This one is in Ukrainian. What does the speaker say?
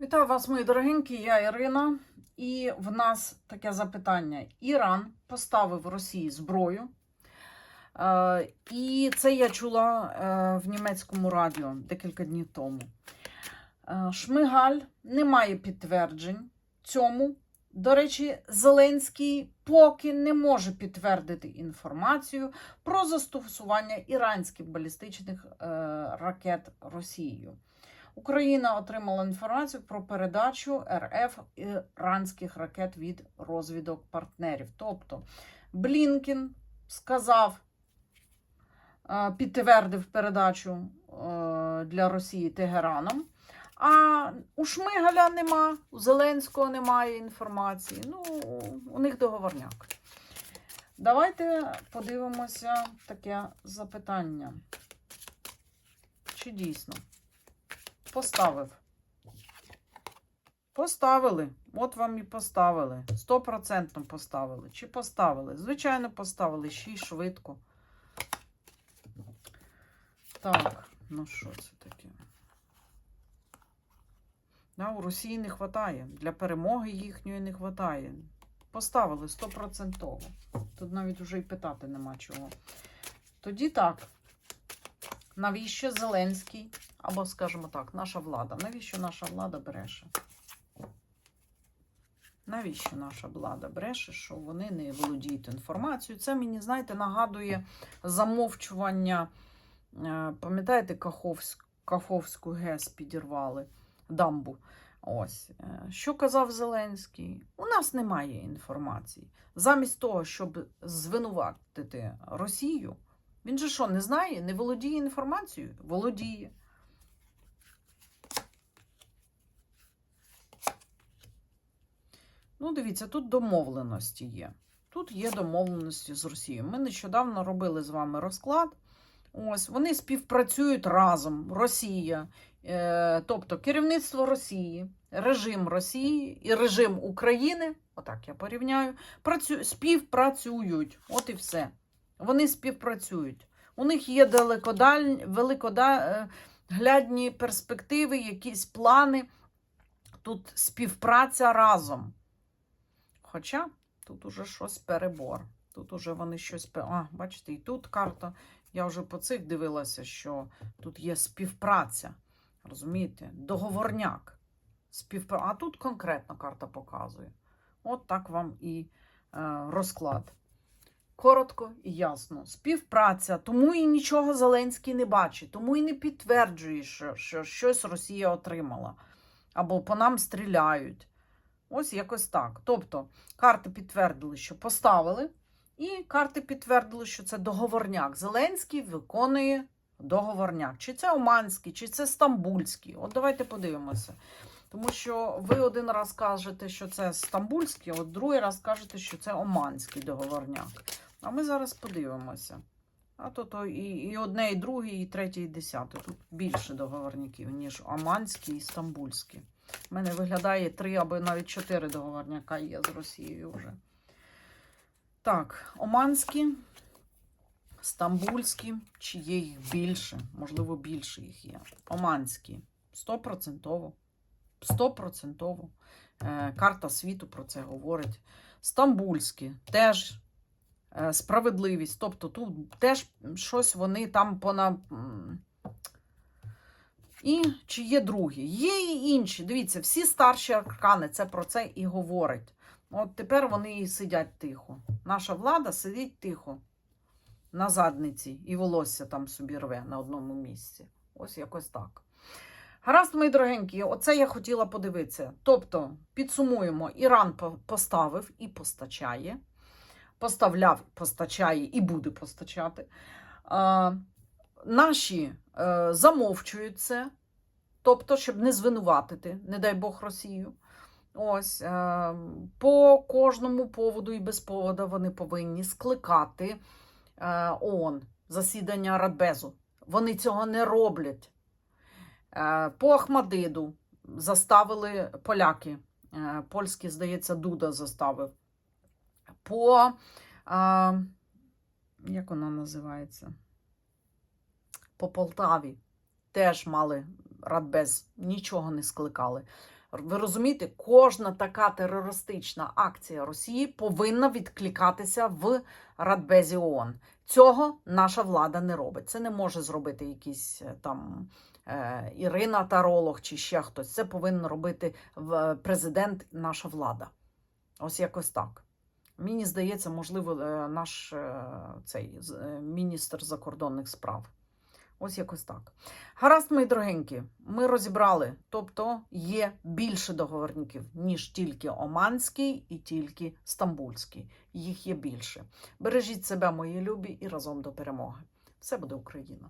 Вітаю вас, мої дорогенькі, я Ірина. І в нас таке запитання: Іран поставив Росії зброю. Е, і це я чула е, в німецькому радіо декілька днів тому. Е, Шмигаль не має підтверджень цьому. До речі, Зеленський поки не може підтвердити інформацію про застосування іранських балістичних ракет Росією. Україна отримала інформацію про передачу РФ іранських ракет від розвідок партнерів. Тобто Блінкін сказав, е, підтвердив передачу е, для Росії Тегераном. А у Шмигаля нема, у Зеленського немає інформації. Ну, у них договорняк. Давайте подивимося таке запитання. Чи дійсно? Поставив. Поставили. От вам і поставили. Стопроцентно поставили. Чи поставили? Звичайно, поставили. Ще й швидко. Так, ну що це таке? Да, у Росії не вистачає. Для перемоги їхньої не вистачає. Поставили стопроцентово. Тут навіть вже й питати нема чого. Тоді так. Навіщо Зеленський, або, скажімо так, наша влада? Навіщо наша влада бреше? Навіщо наша влада бреше, що вони не володіють інформацією? Це мені, знаєте, нагадує замовчування. е, Пам'ятаєте, Каховськ, Каховську ГЕС підірвали дамбу. Ось. е, Що казав Зеленський? У нас немає інформації. Замість того, щоб звинуватити Росію, він же що, не знає, не володіє інформацією? Володіє. Ну, дивіться, тут домовленості є. Тут є домовленості з Росією. Ми нещодавно робили з вами розклад. Ось вони співпрацюють разом. Росія, е, тобто керівництво Росії, режим Росії і режим України. Отак я порівняю. Працю, співпрацюють. От і все. Вони співпрацюють. У них є великоглядні перспективи, якісь плани. Тут співпраця разом. Хоча тут уже щось перебор. Тут уже вони щось. А, бачите, і тут карта. Я вже по цих дивилася, що тут є співпраця. Розумієте? Договорняк. Співпра... А тут конкретно карта показує. От так вам і е, розклад. Коротко і ясно. Співпраця, тому і нічого Зеленський не бачить, тому і не підтверджує, що, що щось Росія отримала. Або по нам стріляють. Ось якось так. Тобто, карти підтвердили, що поставили, і карти підтвердили, що це договорняк. Зеленський виконує договорняк. Чи це Оманський, чи це Стамбульський. От давайте подивимося. Тому що ви один раз кажете, що це Стамбульський, от другий раз кажете, що це Оманський договорняк. А ми зараз подивимося. А то, то і, і одне, і друге, і третє, і десяте. Тут більше договорників, ніж Оманський і Стамбульський. У мене виглядає три або навіть чотири договорняка є з Росією вже. Так, Оманські, Стамбульські, чи є їх більше? Можливо, більше їх є. Оманські. Стопроцентово. Стопроцентово. Е, карта світу про це говорить. Стамбульські теж справедливість. Тобто тут теж щось вони там пона. І чи є другі? Є і інші. Дивіться, всі старші аркани це про це і говорять. От тепер вони і сидять тихо. Наша влада сидить тихо на задниці і волосся там собі рве на одному місці. Ось якось так. Гаразд, мої дорогенькі, оце я хотіла подивитися. Тобто, підсумуємо, Іран поставив і постачає, поставляв, постачає і буде постачати. А, наші е, замовчують це, тобто, щоб не звинуватити, не дай Бог, Росію. Ось е, по кожному поводу і без поводу вони повинні скликати е, ООН, засідання Радбезу. Вони цього не роблять. Е, По Ахмадиду заставили поляки. Е, Польський, здається, Дуда заставив. По, е, як вона називається? По Полтаві теж мали Радбез, нічого не скликали. Ви розумієте, кожна така терористична акція Росії повинна відкликатися в Радбезі ООН. Цього наша влада не робить. Це не може зробити якийсь е, там е, Ірина Таролог чи ще хтось. Це повинен робити в- президент, наша влада. Ось якось так. Мені здається, можливо, е, наш е, цей е, міністр закордонних справ. Ось якось так. Гаразд, мої дорогенькі, ми розібрали. Тобто є більше договорників, ніж тільки Оманський і тільки Стамбульський. Їх є більше. Бережіть себе, мої любі, і разом до перемоги. Все буде Україна!